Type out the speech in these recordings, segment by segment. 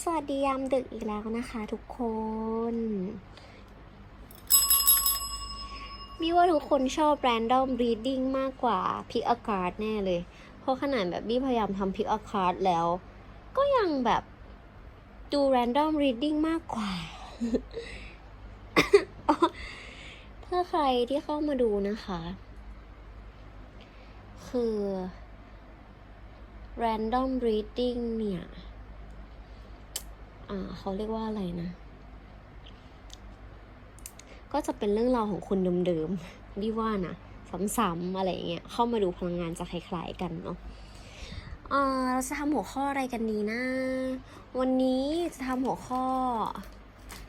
สวัสดียามดึกอีกแล้วนะคะทุกคน มีว่าทุกคนชอบ random reading มากกว่า pick a card แน่เลย เพราะขนาดแบบบี้พยายามทำ pick a card แล้ว ก็ยังแบบดู random reading มากกว่า ถ้าใครที่เข้ามาดูนะคะ คือ random reading เนี่ย อ่าเขาเรียกว่าอะไรนะ ก็จะเป็นเรื่องราวของคนเดิมๆพี่ว่านะซ้ำๆอะไรอย่างเงี้ยเข้ามาดูพลังงานจะคล้ายๆกันเนาะอ่าเราจะทำหัวข้ออะไรกันดีนะ วันนี้จะทำหัวข้อ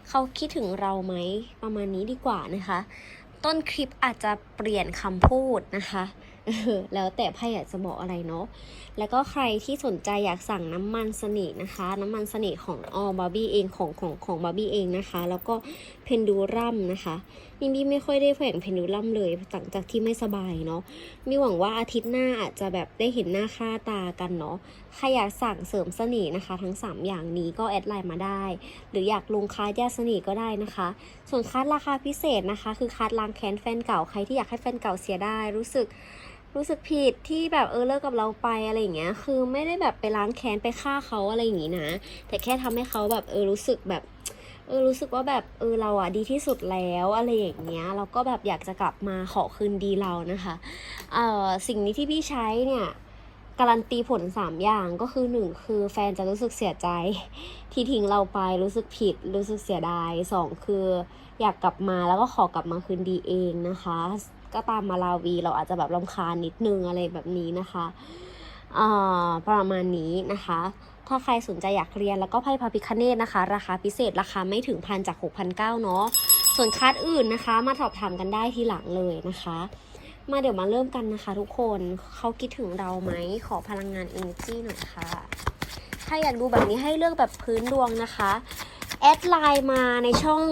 เขาคิดถึงเราไหมประมาณนี้ดีกว่านะคะ ต้นคลิปอาจจะเปลี่ยนคำพูดนะคะ แล้วแต่ไพ่อยากจะบอกอะไรเนาะ แล้วก็ใครที่สนใจอยากสั่งน้ำมันสนิทนะคะ น้ำมันสนิทของออบาร์บี้เองของของของบาร์บี้เองนะคะ แล้วก็เพนดูรัมนะคะนี่บี้ไม่ค่อยได้แฝงเพนดูรัมเลยหลังจากที่ไม่สบายเนาะมีหวังว่าอาทิตย์หน้าอาจจะแบบได้เห็นหน้าค่าตากันเนาะใครอยากสั่งเสริมสนิทนะคะ ทั้ง 3 อย่างนี้ก็แอดไลน์มาได้ หรืออยากลงคัสยาสนิทก็ได้นะคะ ส่วนคัสราคาพิเศษนะคะ คือคัสล้างแค้นแฟนเก่าใครที่อยากให้แฟนเก่าเสียได้รู้สึก รู้สึกผิดที่แบบเออเลิกกับเราไปอะไรอย่างเงี้ย คือไม่ได้แบบไปล้างแค้นไปฆ่าเขาอะไรอย่างงี้นะ แต่แค่ทำให้เขาแบบเออรู้สึกแบบเออรู้สึกว่าแบบเออเราอะดีที่สุดแล้วอะไรอย่างเงี้ยเราก็แบบอยากจะกลับมาขอคืนดีเรานะคะเอ่อสิ่งนี้ที่พี่ใช้เนี่ยการันตีผล 3 อย่างก็คือ 1 คือแฟนจะรู้สึกเสียใจ ที่ทิ้งเราไปรู้สึกผิด รู้สึกเสียดายสองคืออยากกลับมาแล้วก็ขอกลับมาคืนดีเองนะคะ ก็ตามมาลาวี เราอาจจะแบบรำคาญนิดนึงอะไรแบบนี้นะคะประมาณนี้นะคะ ถ้าใครสนใจอยากเรียนแล้วก็ไพ่พาพิคเนตนะคะ ราคาพิเศษราคาไม่ถึงพันจาก 6,900เนาะ ส่วนคัสอื่นนะคะ มาสอบถามกันได้ทีหลังเลยนะคะ มาเดี๋ยวมาเริ่มกันนะคะ ทุกคน เขาคิดถึงเราไหม ขอพลังงาน energy หน่อยค่ะ ถ้าอยากดูแบบนี้ให้เลือกแบบพื้นดวงนะคะ แอดไลน์มาในช่อง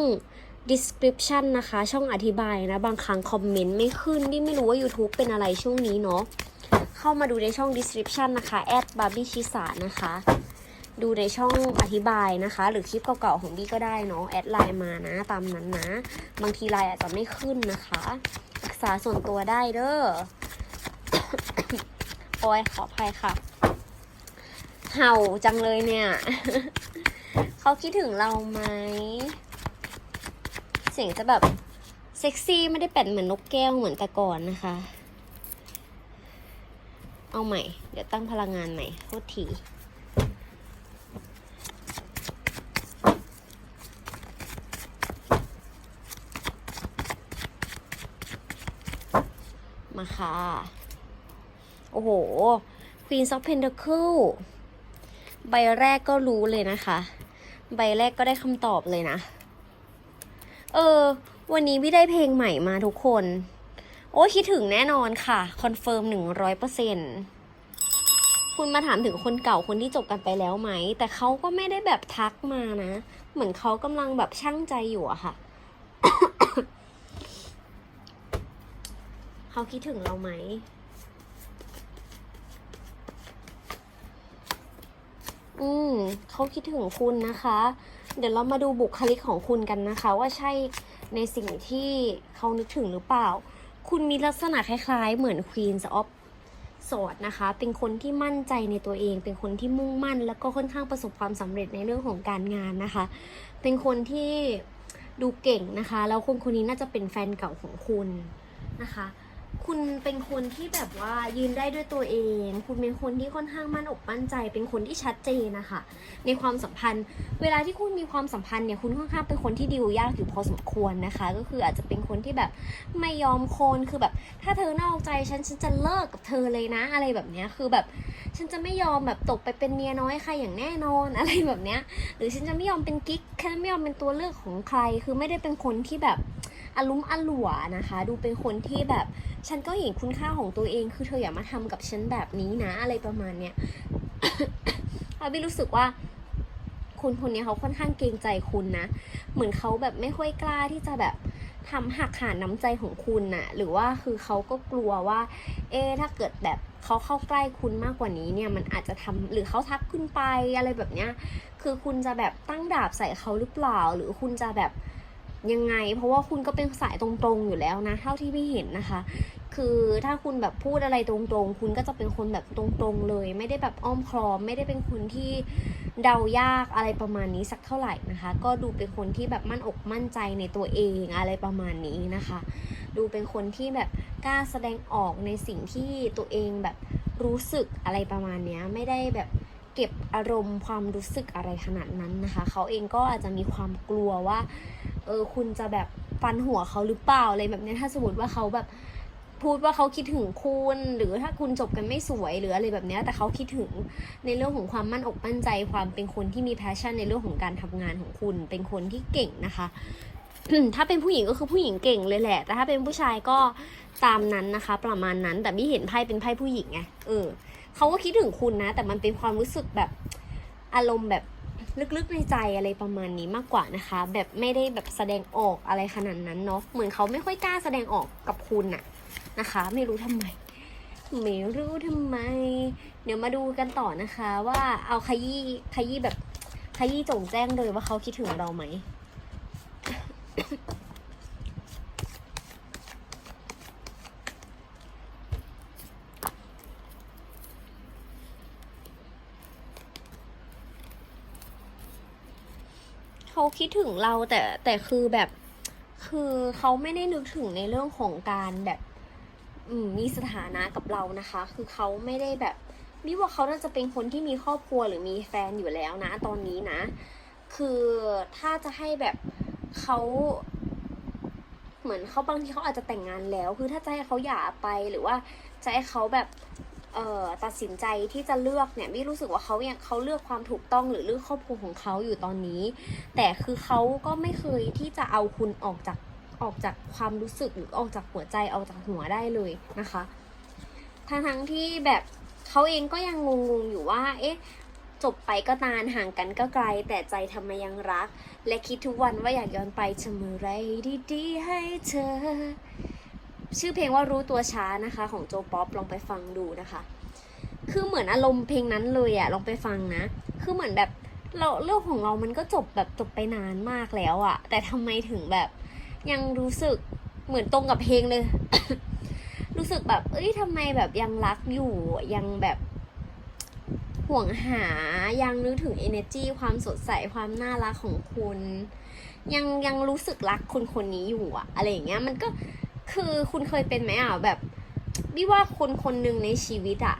description นะคะ ช่องอธิบายนะ บางครั้งคอมเมนต์ไม่ขึ้นที่ไม่รู้ว่า YouTube เป็นอะไรช่วงนี้เนาะเข้ามาดูในช่อง description นะคะแอดบาร์บี้ชิสานะคะ ดูในช่องอธิบายนะคะ หรือคลิปเก่าๆของบี้ก็ได้เนาะแอดไลน์มานะ ตามนั้นนะ บางทีไลน์อาจจะไม่ขึ้นนะคะปรึกษาส่วนตัวได้เด้อโอ้ยขออภัยค่ะ เห่าจังเลยเนี่ย เขาคิดถึงเราไหม เสียงจะแบบเซ็กซี่ไม่ได้เป็นเหมือนนกแก้วเหมือนแต่ก่อนนะคะ เอาใหม่ เดี๋ยวตั้งพลังงานใหม่โทษทีมาค่ะ โอ้โห Queen of Pentacle ใบแรกก็รู้เลยนะคะ ใบแรกก็ได้คำตอบเลยนะ เออ วันนี้พี่ได้เพลงใหม่มาทุกคน โอ้คิดถึงแน่นอนค่ะ คอนเฟิร์มหนึ่งร้อยเปอร์เซ็นคุณมาถามถึงคนเก่าคนที่จบกันไปแล้วไหม แต่เขาก็ไม่ได้แบบทักมานะ เหมือนเขากำลังแบบช่างใจอยู่อะค่ะ เขาคิดถึงเราไหมอืมเขาคิดถึงคุณนะคะ เดี๋ยวเรามาดูบุคลิกของคุณกันนะคะ ว่าใช่ในสิ่งที่เขานึกถึงหรือเปล่า คุณมีลักษณะคล้ายๆ เหมือน Queen of Sword นะคะ เป็นคนที่มั่นใจในตัวเอง เป็นคนที่มุ่งมั่น แล้วก็ค่อนข้างประสบความสำเร็จในเรื่องของการงานนะคะ เป็นคนที่ดูเก่งนะคะ แล้วคนคนนี้น่าจะเป็นแฟนเก่าของคุณนะคะ คุณเป็นคนที่แบบว่ายืนได้ด้วยตัวเอง คุณเป็นคนที่ค่อนข้างมั่นอกมั่นใจ เป็นคนที่ชัดเจนนะคะ ในความสัมพันธ์ เวลาที่คุณมีความสัมพันธ์เนี่ย คุณค่อนข้างเป็นคนที่ดิวยากอยู่พอสมควรนะคะ ก็คืออาจจะเป็นคนที่แบบไม่ยอมคนคือแบบ ถ้าเธอนอกใจฉันฉันจะเลิกกับเธอเลยนะ อะไรแบบเนี้ย คือแบบฉันจะไม่ยอมแบบตกไปเป็นเมียน้อยใครอย่างแน่นอนอะไรแบบเนี้ย หรือฉันจะไม่ยอมเป็นกิ๊กฉันไม่ยอมเป็นตัวเลือกของใคร คือไม่ได้เป็นคนที่แบบ อารมณ์อลัวนะคะ ดูเป็นคนที่แบบฉันก็เห็นคุณค่าของตัวเอง คือเธออย่ามาทำกับฉันแบบนี้นะ อะไรประมาณเนี้ยอาบิรู้สึกว่าคุณคนนี้เขาค่อนข้างเกรงใจคุณนะ เหมือนเขาแบบไม่ค่อยกล้าที่จะแบบทำหักหาน้ำใจของคุณน่ะ หรือว่าคือเขาก็กลัวว่า เอ๊ถ้าเกิดแบบเขาเข้าใกล้คุณมากกว่านี้เนี่ย มันอาจจะทำหรือเขาทักคุณไปอะไรแบบเนี้ย คือคุณจะแบบตั้งดาบใส่เขาหรือเปล่า หรือคุณจะแบบ ยังไง เพราะว่าคุณก็เป็นสายตรงๆอยู่แล้วนะ เท่าที่พี่เห็นนะคะ คือถ้าคุณแบบพูดอะไรตรงๆ คุณก็จะเป็นคนแบบตรงๆเลย ไม่ได้แบบอ้อมคลอม ไม่ได้เป็นคนที่เดายากอะไรประมาณนี้สักเท่าไหร่นะคะ ก็ดูเป็นคนที่แบบมั่นอกมั่นใจในตัวเองอะไรประมาณนี้นะคะ ดูเป็นคนที่แบบกล้าแสดงออกในสิ่งที่ตัวเองแบบรู้สึกอะไรประมาณนี้ไม่ได้แบบเก็บอารมณ์ความรู้สึกอะไรขนาดนั้นนะคะ เขาเองก็อาจจะมีความกลัวว่า เออคุณจะแบบฟันหัวเขาหรือเปล่าอะไรแบบนี้ถ้าสมมติว่าเขาแบบพูดว่าเขาคิดถึงคุณ หรือถ้าคุณจบกันไม่สวยหรืออะไรแบบนี้แต่เขาคิดถึงในเรื่องของความมั่นอกมั่นใจความเป็นคนที่มีแพชชั่นในเรื่องของการทำงานของคุณ เป็นคนที่เก่งนะคะถ้าเป็นผู้หญิงก็คือผู้หญิงเก่งเลยแหละ แต่ถ้าเป็นผู้ชายก็ตามนั้นนะคะ ประมาณนั้น แต่ไม่เห็นไพ่เป็นไพ่ผู้หญิงไงเออเขาก็คิดถึงคุณนะ แต่มันเป็นความรู้สึกแบบอารมณ์แบบ ลึกๆในใจอะไรประมาณนี้มากกว่านะคะ แบบไม่ได้แบบแสดงออกอะไรขนาดนั้นเนาะเหมือนเขาไม่ค่อยกล้าแสดงออกกับคุณอะนะคะ ไม่รู้ทำไม ไม่รู้ทำไม เดี๋ยวมาดูกันต่อนะคะ ว่าเอาขยี้ขยี้แบบขยี้จงแจ้งเลยว่าเขาคิดถึงเราไหม คิดถึงเราแต่แต่คือแบบ คือเขาไม่ได้นึกถึงในเรื่องของการแบบมีสถานะกับเรานะคะ คือเขาไม่ได้แบบมิว่าเขาน่าจะเป็นคนที่มีครอบครัวหรือมีแฟนอยู่แล้วนะ ตอนนี้นะ คือถ้าจะให้แบบเขาเหมือนเขาบางทีเขาอาจจะแต่งงานแล้ว คือถ้าจะให้เขาหย่าไปหรือว่าจะให้เขาแบบ ตัดสินใจที่จะเลือกเนี่ยไม่รู้สึกว่าเขายังเขาเลือกความถูกต้องหรือเลือกครอบครัวของเขาอยู่ตอนนี้ แต่คือเขาก็ไม่เคยที่จะเอาคุณออกจากออกจากความรู้สึกหรือออกจากหัวใจออกจากหัวได้เลยนะคะทั้งทั้งที่แบบเขาเองก็ยังงงๆอยู่ว่า เอ๊ะจบไปก็นานห่างกันก็ไกล แต่ใจทำไมยังรัก และคิดทุกวันว่าอยากย้อนไปจะมื่อไรดีๆให้เธอ ชื่อเพลงว่ารู้ตัวช้านะคะของโจป๊อปลองไปฟังดูนะคะ คือเหมือนอารมณ์เพลงนั้นเลยอะลองไปฟังนะ คือเหมือนแบบเราเรื่องของเรามันก็จบแบบจบไปนานมากแล้วอะแต่ทำไมถึงแบบยังรู้สึกเหมือนตรงกับเพลงเลย รู้สึกแบบ เอ้ยทำไมแบบยังรักอยู่ยังแบบห่วงหายังนึกถึง energy ความสดใสความน่ารักของคุณ ยังยังรู้สึกรักคนคนนี้อยู่อะอะไรอย่างเงี้ยมันก็ คือคุณเคยเป็นไหมอะแบบพี่ว่าคนคนหนึ่งในชีวิตอะ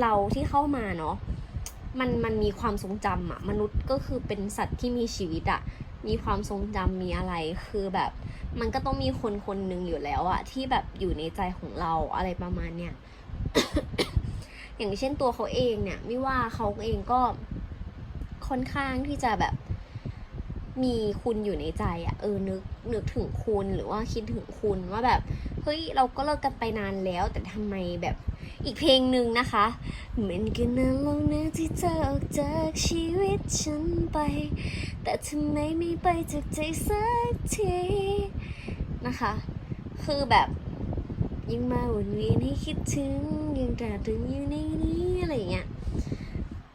เราที่เข้ามาเนาะมันมันมีความทรงจำอะมนุษย์ก็คือเป็นสัตว์ที่มีชีวิตอะ มีความทรงจำมีอะไรคือแบบ มันก็ต้องมีคนคนหนึ่งอยู่แล้วอะ ที่แบบอยู่ในใจของเราอะไรประมาณเนี้ยอย่างเช่นตัวเขาเองเนี่ย ไม่ว่าเขาเองก็ค่อนข้างที่จะแบบ มีคุณอยู่ในใจอะเออนึกนึกถึงคุณหรือว่าคิดถึงคุณว่าแบบเฮ้ยเราก็เลิกกันไปนานแล้ว แต่ทำไมแบบอีกเพลงหนึ่งนะคะเหมือนกันนานแล้วนะที่เธอออกจากชีวิตฉันไป แต่ทำไมไม่ไปจากใจสักทีนะคะ คือแบบยิ่งมาวนเวียนให้คิดถึงยังแตราตรึงอยู่ในนี้อะไรอย่างเงี้ย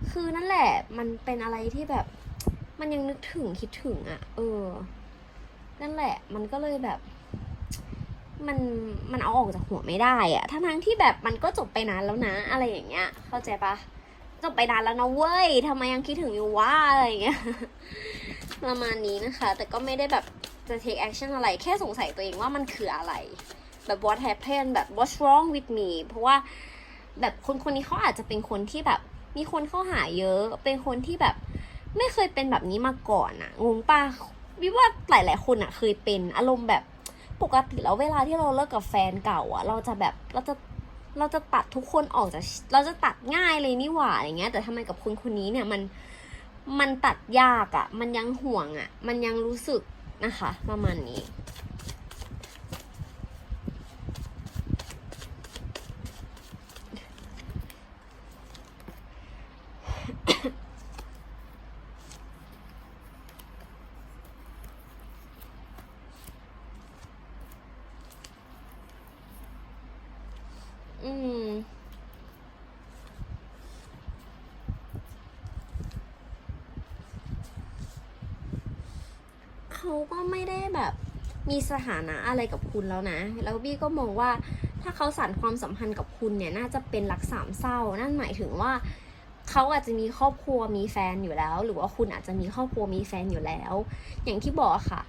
คือนั่นแหละมันเป็นอะไรที่แบบ มันยังนึกถึงคิดถึงอะ่ะ เออ นั่นแหละ มันก็เลยแบบ มันมันเอาออกจากหัวไม่ได้อะทั้งทั้งที่แบบมันก็จบไปนานแล้วนะ อะไรอย่างเงี้ย เข้าใจปะจบไปนานแล้วนะเว้ยทำไมยังคิดถึงอยู่วะอะไรอย่างเงี้ยประมาณนี้นะคะ แต่ก็ไม่ได้แบบจะ take action อะไร แค่สงสัยตัวเองว่ามันคืออะไร แบบ what happened แบบ what's wrong with me เพราะว่าแบบคนคนนี้เขาอาจจะเป็นคนที่แบบ มีคนเข้าหาเยอะ เป็นคนที่แบบ ไม่เคยเป็นแบบนี้มาก่อนอะงงปะวิว่าหลายๆคนอะเคยเป็นอารมณ์แบบปกติแล้วเวลาที่เราเลิกกับแฟนเก่าอะเราจะแบบเราจะเราจะตัดทุกคนออกจากเราจะตัดง่ายเลยนี่หว่าอย่างเงี้ย แต่ทำไมกับคนคนนี้เนี่ยมันมันตัดยากอะมันยังห่วงอะมันยังรู้สึกนะคะ ประมาณนี้ อืม เขาก็ไม่ได้แบบ มีสถานะอะไรกับคุณแล้วนะ แล้วบี้ก็มองว่า ถ้าเขาสานความสัมพันธ์กับคุณเนี่ย น่าจะเป็นรักสามเศร้า นั่นหมายถึงว่าเขาอาจจะมีครอบครัวมีแฟนอยู่แล้ว หรือว่าคุณอาจจะมีครอบครัวมีแฟนอยู่แล้ว อย่างที่บอกค่ะ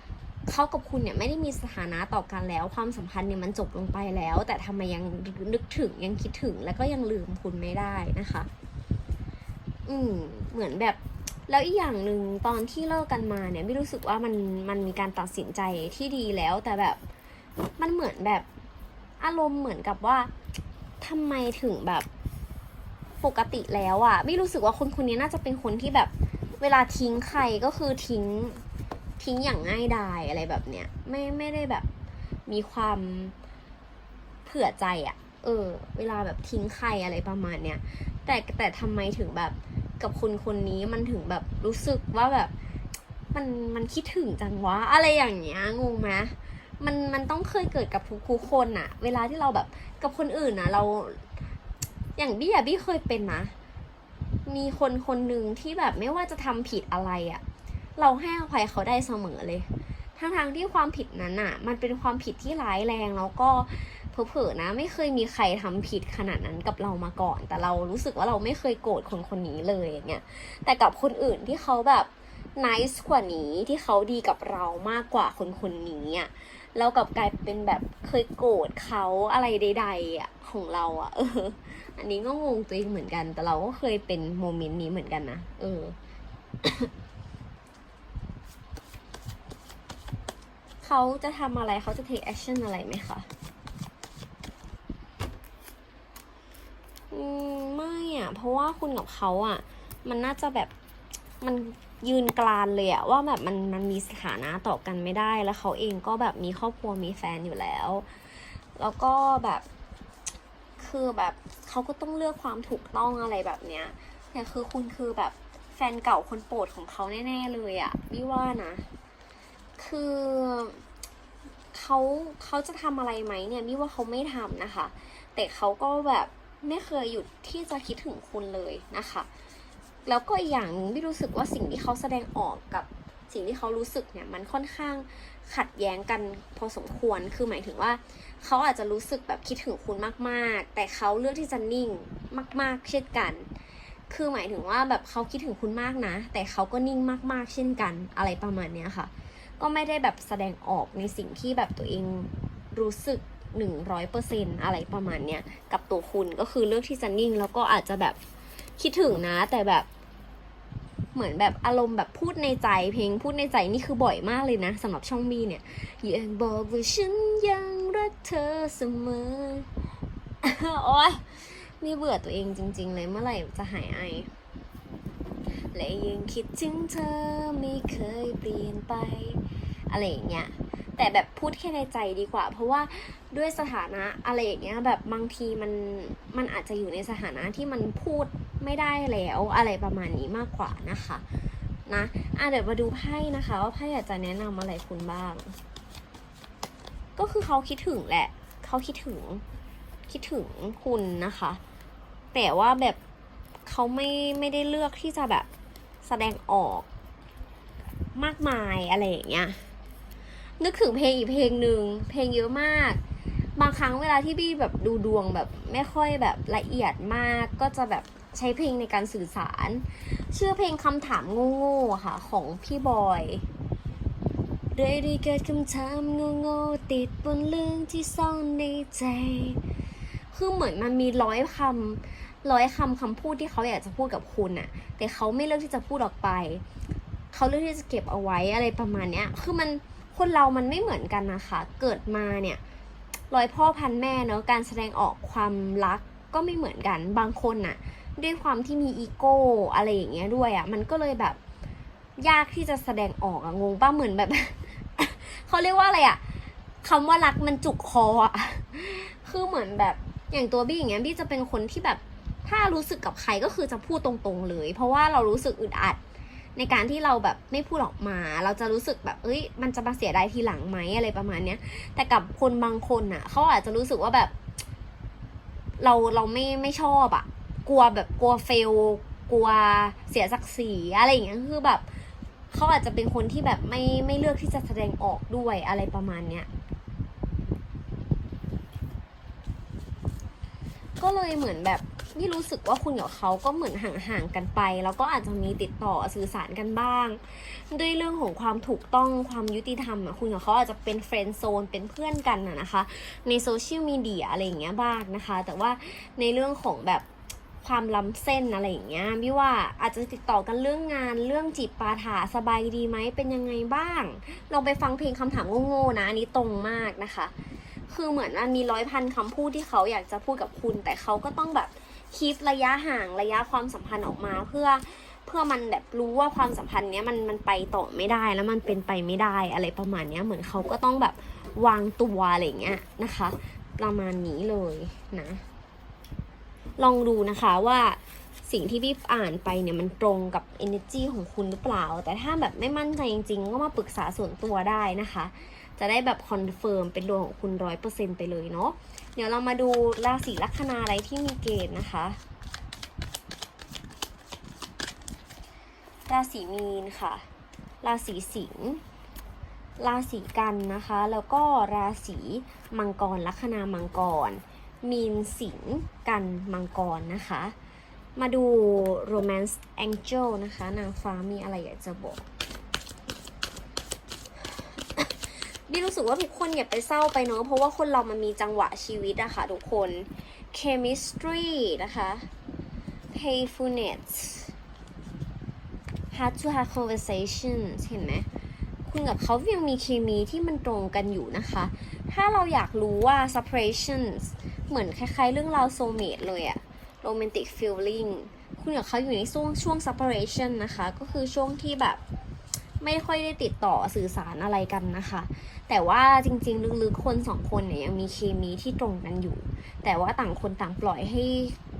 เขากับคุณเนี่ยไม่ได้มีสถานะต่อกันแล้ว ความสัมพันธ์เนี่ยมันจบลงไปแล้ว แต่ทำไมยังนึกถึงยังคิดถึงแล้วก็ยังลืมคุณไม่ได้นะคะ อืมเหมือนแบบแล้วอีกอย่างหนึ่งตอนที่เลิกกันมาเนี่ยไม่รู้สึกว่ามันมันมีการตัดสินใจที่ดีแล้ว แต่แบบมันเหมือนแบบอารมณ์เหมือนกับว่าทำไมถึงแบบปกติแล้วอะไม่รู้สึกว่าคนคนนี้น่าจะเป็นคนที่แบบ เวลาทิ้งใครก็คือทิ้ง ทิ้งอย่างง่ายดายอะไรแบบเนี้ยไม่ไม่ได้แบบมีความเผื่อใจอะเออ เวลาแบบทิ้งใครอะไรประมาณเนี้ยแต่แต่ทำไมถึงแบบกับคนคนนี้มันถึงแบบรู้สึกว่าแบบ มันมันคิดถึงจังวะอะไรอย่างเงี้ยงงไหมมันมันต้องเคยเกิดกับทุกคนอะเวลาที่เราแบบกับคนอื่นอะเราอย่างบี้อะบี้เคยเป็นนะมีคนคนหนึ่งที่แบบไม่ว่าจะทำผิดอะไรอะ เราให้อภัยเขาได้เสมอเลย ทั้งทางๆที่ความผิดนั้นอะมันเป็นความผิดที่ร้ายแรงแล้วก็เผลอๆนะ ไม่เคยมีใครทำผิดขนาดนั้นกับเรามาก่อน แต่เรารู้สึกว่าเราไม่เคยโกรธคนคนนี้เลยอย่างเงี้ยแต่กับคนอื่นที่เขาแบบนิสกว่านี้ที่เขาดีกับเรามากกว่าคนคนนี้อะเรากับกลายเป็นแบบเคยโกรธเขาอะไรใดๆอะของเราอะ เออ อันนี้ก็งงตัวเองเหมือนกัน แต่เราก็เคยเป็นโมเมนต์นี้เหมือนกันนะเออ เขาจะทำอะไรเขาจะ take action อะไรไหมคะอืมไม่อะ เพราะว่าคุณกับเขาอะ มันน่าจะแบบมันยืนกรานเลยอะว่าแบบมันมันมีสถานะต่อกันไม่ได้แล้วเขาเองก็แบบมีครอบครัวมีแฟนอยู่แล้ว แล้วก็แบบคือแบบเขาก็ต้องเลือกความถูกต้องอะไรแบบเนี้ยแต่คือคุณคือแบบแฟนเก่าคนโปรดของเขาแน่ ๆ เลยอะพี่ว่านะ คือเขาเขาจะทำอะไรไหมเนี่ยพี่ว่าเขาไม่ทำนะคะ แต่เขาก็แบบไม่เคยหยุดที่จะคิดถึงคุณเลยนะคะ แล้วก็อีกอย่างหนึ่งไม่รู้สึกว่าสิ่งที่เขาแสดงออกกับสิ่งที่เขารู้สึกเนี่ยมันค่อนข้างขัดแย้งกันพอสมควร คือหมายถึงว่า เขาอาจจะรู้สึกแบบคิดถึงคุณมากๆ แต่เขาเลือกที่จะนิ่งมาก ๆ เช่นกัน คือหมายถึงว่าแบบเขาคิดถึงคุณมากนะ แต่เขาก็นิ่งมาก ๆ เช่นกัน อะไรประมาณเนี้ยค่ะ ก็ไม่ได้แบบแสดงออกในสิ่งที่แบบตัวเองรู้สึกหนึ่งร้อยเปอร์เซ็นอะไรประมาณเนี้ยกับตัวคุณก็คือเลือกที่จะนิ่ง แล้วก็อาจจะแบบคิดถึงนะ แต่แบบเหมือนแบบอารมณ์แบบพูดในใจ เพลงพูดในใจนี่คือบ่อยมากเลยนะสำหรับช่องมีเนี่ยยากบอกว่าฉันยังรักเธอเสมอโอ๊ยนี่เบื่อตัวเองจริง ๆ เลยเมื่อไหร่จะหายไอ และยังคิดถึงเธอไม่เคยเปลี่ยนไป อะไรอย่างเงี้ยแต่แบบพูดแค่ในใจดีกว่า เพราะว่าด้วยสถานะอะไรอย่างเงี้ยแบบบางทีมันมันอาจจะอยู่ในสถานะที่มันพูดไม่ได้แล้วอะไรประมาณนี้มากกว่านะคะนะอะเดี๋ยวมาดูไพ่นะคะว่าไพ่อยากจะแนะนำอะไรคุณบ้าง ก็คือเขาคิดถึงแหละ เขาคิดถึง คิดถึงคุณนะคะ แต่ว่าแบบเขาไม่ไม่ได้เลือกที่จะแบบ แสดงออกมากมายอะไรอย่างเงี้ย นึกถึงเพลงอีกเพลงหนึ่งเพลงเยอะมาก บางครั้งเวลาที่บี้แบบดูดวงแบบไม่ค่อยแบบละเอียดมาก ก็จะแบบใช้เพลงในการสื่อสาร ชื่อเพลงคำถามโง่ๆค่ะ ของพี่บอยเรื่อยๆเกิดคำถามโง่ๆติดบนเรื่องที่ซ่อนในใจ คือเหมือนมันมีร้อยคำร้อยคำคำพูดที่เขาอยากจะพูดกับคุณอะแต่เขาไม่เลือกที่จะพูดออกไป เขาเลือกที่จะเก็บเอาไว้อะไรประมาณเนี้ย คือมันคนเรามันไม่เหมือนกันนะคะ เกิดมาเนี่ยร้อยพ่อพันแม่เนอะการแสดงออกความรักก็ไม่เหมือนกัน บางคนน่ะด้วยความที่มีอีโก้อะไรอย่างเงี้ยด้วยอะ่ะมันก็เลยแบบยากที่จะแสดงออกอะงงป้าเหมือนแบบ เขาเรียกว่าอะไรอะคำว่ารักมันจุกคออะคือเหมือนแบบ อย่างตัวบี้อย่างเงี้ยบี้จะเป็นคนที่แบบถ้ารู้สึกกับใครก็คือจะพูดตรงๆเลย เพราะว่าเรารู้สึกอึดอัด ในการที่เราแบบไม่พูดออกมา เราจะรู้สึกแบบเอ้ย มันจะมาเสียดายทีหลังไหมอะไรประมาณเนี้ย แต่กับคนบางคนน่ะเขาอาจจะรู้สึกว่าแบบ เราเราไม่ไม่ชอบอะ กลัวแบบกลัวเฟลกลัวเสียศักดิ์ศรีอะไรอย่างเงี้ยคือแบบเขาอาจจะเป็นคนที่แบบไม่ไม่เลือกที่จะแสดงออกด้วยอะไรประมาณเนี้ย ก็เลยเหมือนแบบนี่รู้สึกว่าคุณกับเขาก็เหมือนห่างๆกันไป แล้วก็อาจจะมีติดต่อสื่อสารกันบ้าง ด้วยเรื่องของความถูกต้องความยุติธรรมอะคุณกับเขาอาจจะเป็นเฟรนด์โซนเป็นเพื่อนกันอะนะคะ ในโซเชียลมีเดียอะไรอย่างเงี้ยบ้างนะคะ แต่ว่าในเรื่องของแบบความล้ำเส้นอะไรอย่างเงี้ยพี่ว่าอาจจะติดต่อกันเรื่องงานเรื่องจีบปาถาสบายดีไหมเป็นยังไงบ้าง ลองไปฟังเพลงคำถามโง่ๆนะอันนี้ตรงมากนะคะ คือเหมือนมันมีร้อยพันคำพูดที่เขาอยากจะพูดกับคุณ แต่เขาก็ต้องแบบคีประยะห่างระยะความสัมพันธ์ออกมาเพื่อเพื่อมันแบบรู้ว่าความสัมพันธ์เนี้ยมันมันไปต่อไม่ได้แล้วมันเป็นไปไม่ได้อะไรประมาณเนี้ยเหมือนเขาก็ต้องแบบวางตัวอะไรเงี้ยนะคะ ประมาณนี้เลยนะ ลองดูนะคะว่าสิ่งที่พี่อ่านไปเนี่ยมันตรงกับ energy ของคุณหรือเปล่า แต่ถ้าแบบไม่มั่นใจจริงๆ ก็มาปรึกษาส่วนตัวได้นะคะ จะได้แบบคอนเฟิร์มเป็นดวงของคุณร้อยเปอร์เซ็นไปเลยเนาะเดี๋ยวเรามาดูราศีลัคนาอะไรที่มีเกณฑ์นะคะ ราศีมีนค่ะ ราศีสิงห์ราศีกันนะคะ แล้วก็ราศีมังกรลัคนามังกร มีนสิงห์กันมังกรนะคะ มาดู romance angel นะคะ นางฟ้ามีอะไรอยากจะบอก บีรู้สึกว่าทุกคนอย่าไปเศร้าไปเนอะเพราะว่าคนเรามันมีจังหวะชีวิตอะค่ะทุกคน chemistry นะคะ payfulness hard to have conversations เห็นไหมคุณกับเขายังมีเคมีที่มันตรงกันอยู่นะคะ ถ้าเราอยากรู้ว่า separations เหมือนคล้ายๆ เรื่องราว soulmate เลยอะ romantic feeling คุณกับเขาอยู่ในช่วงช่วง separation นะคะ ก็คือช่วงที่แบบ ไม่ค่อยได้ติดต่อสื่อสารอะไรกันนะคะ แต่ว่าจริงๆ ลึกๆ คนสองคนเนี่ยยังมีเคมีที่ตรงกันอยู่ แต่ว่าต่างคนต่างปล่อยให้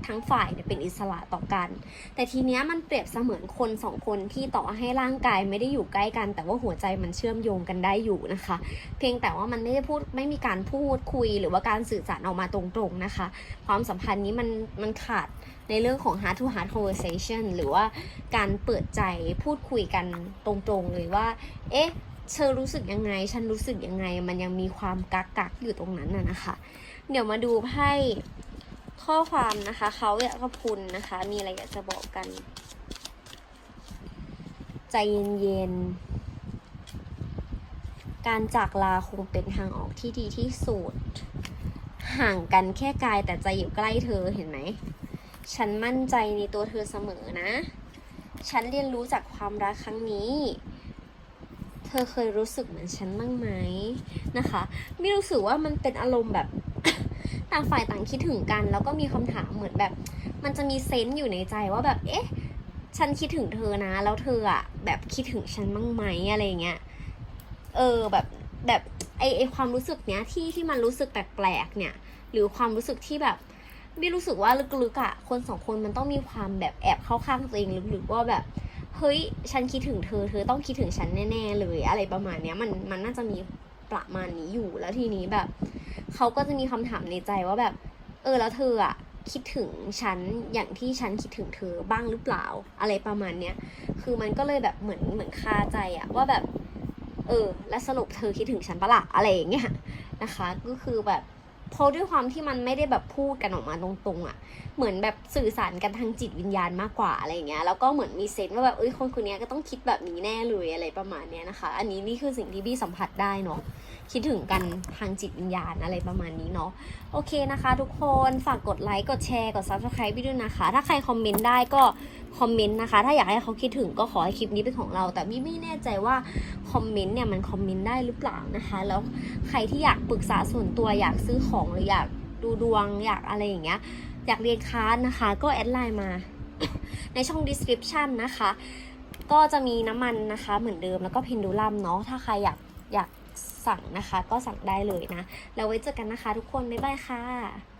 ทั้งฝ่ายเนี่ยเป็นอิสระต่อกัน แต่ทีเนี้ยมันเปรียบเสมือนคนสองคนที่ต่อให้ร่างกายไม่ได้อยู่ใกล้กัน แต่ว่าหัวใจมันเชื่อมโยงกันได้อยู่นะคะ เพียงแต่ว่ามันไม่ได้พูดไม่มีการพูดคุยหรือว่าการสื่อสารออกมาตรงๆนะคะ ความสัมพันธ์นี้มันมันขาดในเรื่องของ heart to heart conversation หรือว่าการเปิดใจพูดคุยกันตรงๆเลยว่า เอ๊ะเธอรู้สึกยังไง ฉันรู้สึกยังไง มันยังมีความกักกักอยู่ตรงนั้นน่ะนะคะ เดี๋ยวมาดูไพ่ ข้อความนะคะ เขาอยากกับคุณนะคะ มีอะไรอยากจะบอกกัน ใจเย็นๆ การจากลาคงเป็นทางออกที่ดีที่สุด ห่างกันแค่กายแต่ใจอยู่ใกล้เธอเห็นไหม ฉันมั่นใจในตัวเธอเสมอนะ ฉันเรียนรู้จากความรักครั้งนี้เธอเคยรู้สึกเหมือนฉันบ้างไหมนะคะ ไม่รู้สึกว่ามันเป็นอารมณ์แบบ ต่างฝ่ายต่างคิดถึงกัน แล้วก็มีคำถามเหมือนแบบ มันจะมีเซนส์อยู่ในใจว่าแบบ เอ๊ะ ฉันคิดถึงเธอนะ แล้วเธออะแบบคิดถึงฉันบ้างไหมอะไรเงี้ย เออแบบแบบไอไอความรู้สึกเนี้ยที่ที่มันรู้สึกแปลกๆเนี่ย หรือความรู้สึกที่แบบไม่รู้สึกว่าลึกๆอะ่ะ คนสองคนมันต้องมีความแบบแอบเข้าข้างตัวเองลึกๆว่าแบบเฮ้ยฉันคิดถึงเธอ เธอต้องคิดถึงฉันแน่ๆเลย อะไรประมาณเนี้ยมันมันน่าจะมีประมาณนี้อยู่แล้วทีนี้แบบ เขาก็จะมีคำถามในใจว่าแบบ เออแล้วเธออะคิดถึงฉันอย่างที่ฉันคิดถึงเธอบ้างหรือเปล่า อะไรประมาณเนี้ยคือมันก็เลยแบบเหมือนเหมือนคาใจอะว่าแบบ เออ และสรุปเธอคิดถึงฉันปะล่ะอะไรอย่างเงี้ยนะคะ ก็คือแบบ เพราะด้วยความที่มันไม่ได้แบบพูดกันออกมาตรงๆอะ่ะ เหมือนแบบสื่อสารกันทางจิตวิญญาณมากกว่าอะไรเงี้ย แล้วก็เหมือนมีเซนส์ว่าแบบเอ้ยคนคนนี้ก็ต้องคิดแบบนี้แน่เลยอะไรประมาณเนี้ยนะคะ อันนี้นี่คือสิ่งที่บี้สัมผัสได้เนาะ คิดถึงกันทางจิตวิญญาณอะไรประมาณนี้เนาะ โอเคนะคะ ทุกคน ฝากกดไลค์ กดแชร์ กด subscribe พี่ด้วยนะคะ ถ้าใครคอมเมนต์ได้ก็คอมเมนต์นะคะ ถ้าอยากให้เขาคิดถึงก็ขอให้คลิปนี้เป็นของเรา แต่บี้ไม่แน่ใจว่าคอมเมนต์เนี่ยมันคอมเมนต์ได้หรือเปล่านะคะ แล้วใครที่อยากปรึกษาส่วนตัวอยากซื้อของหรืออยากดูดวงอยากอะไรอย่างเงี้ย อยากเรียนคลาสนะคะ ก็แอดไลน์มา ในช่อง description นะคะ ก็จะมีน้ำมันนะคะเหมือนเดิมแล้วก็เพนดูลัมเนาะถ้าใครอยากอยากสั่งนะคะ ก็สั่งได้เลยนะ แล้วไว้เจอกันนะคะทุกคน บ๊ายบายค่ะ